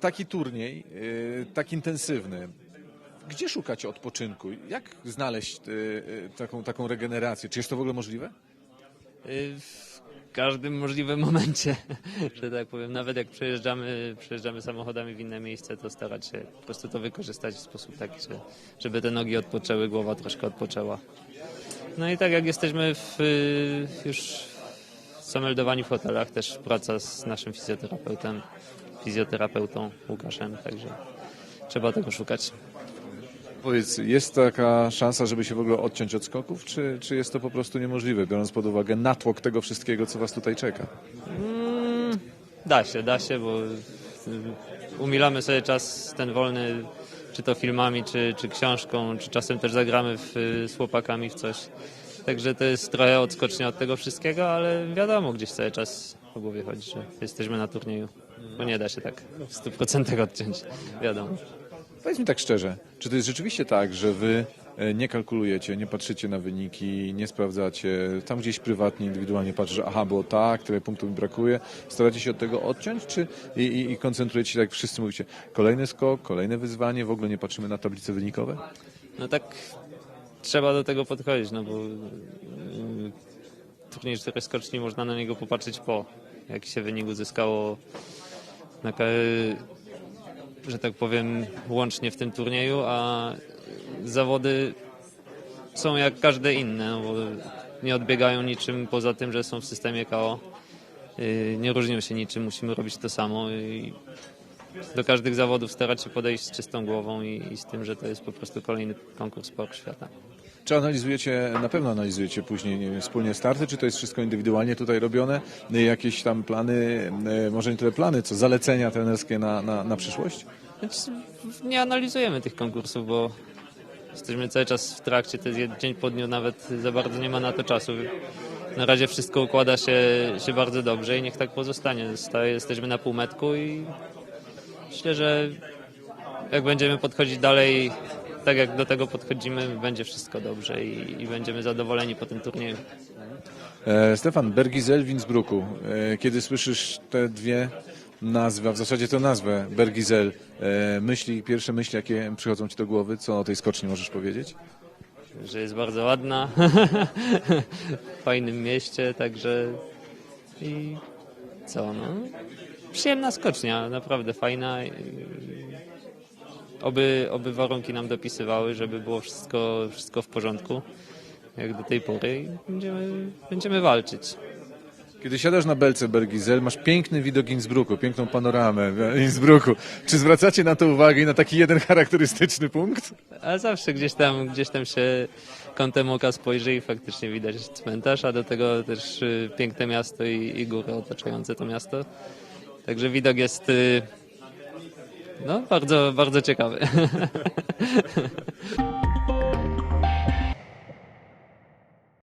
taki turniej, y, tak intensywny, gdzie szukać odpoczynku? Jak znaleźć y, y, taką, taką regenerację? Czy jest to w ogóle możliwe? W każdym możliwym momencie, że tak powiem, nawet jak przejeżdżamy, przejeżdżamy samochodami w inne miejsce, to starać się po prostu to wykorzystać w sposób taki, że, żeby te nogi odpoczęły, głowa troszkę odpoczęła. No i tak jak jesteśmy w, już zameldowani w hotelach, też praca z naszym fizjoterapeutem, fizjoterapeutą Łukaszem, także trzeba tego szukać. Powiedz, jest taka szansa, żeby się w ogóle odciąć od skoków, czy, czy jest to po prostu niemożliwe, biorąc pod uwagę natłok tego wszystkiego, co was tutaj czeka? Mm, Da się, da się, bo y, umilamy sobie czas ten wolny, czy to filmami, czy, czy książką, czy czasem też zagramy w, y, z chłopakami w coś. Także to jest trochę odskocznia od tego wszystkiego, ale wiadomo, gdzieś cały czas po głowie chodzi, że jesteśmy na turnieju, bo nie da się tak w 100% odciąć, wiadomo. Powiedz mi tak szczerze, czy to jest rzeczywiście tak, że wy e, nie kalkulujecie, nie patrzycie na wyniki, nie sprawdzacie, tam gdzieś prywatnie, indywidualnie patrzysz, że aha, było tak, tyle punktów mi brakuje, staracie się od tego odciąć, czy i, i, i koncentrujecie się, tak jak wszyscy mówicie, kolejny skok, kolejne wyzwanie, w ogóle nie patrzymy na tablice wynikowe? No tak trzeba do tego podchodzić, no bo yy, turniej czterech skoczni można na niego popatrzeć po, jak się wynik uzyskało że tak powiem łącznie w tym turnieju, a zawody są jak każde inne, no bo nie odbiegają niczym poza tym, że są w systemie KO. Yy, Nie różnią się niczym, musimy robić to samo i do każdych zawodów starać się podejść z czystą głową i, i z tym, że to jest po prostu kolejny konkurs Park Świata. Czy analizujecie, na pewno analizujecie później nie wiem, wspólnie starty, czy to jest wszystko indywidualnie tutaj robione? Jakieś tam plany, e, może nie tyle plany, co zalecenia trenerskie na, na, na przyszłość? Znaczy, nie analizujemy tych konkursów, bo jesteśmy cały czas w trakcie, to jest dzień po dniu, nawet za bardzo nie ma na to czasu. Na razie wszystko układa się, się bardzo dobrze i niech tak pozostanie. Sta- Jesteśmy na półmetku i myślę, że jak będziemy podchodzić dalej tak jak do tego podchodzimy, będzie wszystko dobrze i, i będziemy zadowoleni po tym turnieju. E, Stefan, Bergizel w Innsbrucku. E, kiedy słyszysz te dwie nazwy, a w zasadzie tę nazwę Bergizel, e, myśli, pierwsze myśli, jakie przychodzą ci do głowy, co o tej skoczni możesz powiedzieć? że jest bardzo ładna, w fajnym mieście, także i co, no, przyjemna skocznia, naprawdę fajna. Oby, oby warunki nam dopisywały, żeby było wszystko, wszystko w porządku, jak do tej pory i będziemy, będziemy walczyć. Kiedy siadasz na belce Bergizel, masz piękny widok Innsbrucku, piękną panoramę Innsbrucku. Czy zwracacie na to uwagę i na taki jeden charakterystyczny punkt? A zawsze gdzieś tam, gdzieś tam się kątem oka spojrzy i faktycznie widać cmentarz, a do tego też y, piękne miasto i, i góry otaczające to miasto. Także widok jest y, no, bardzo, bardzo ciekawy.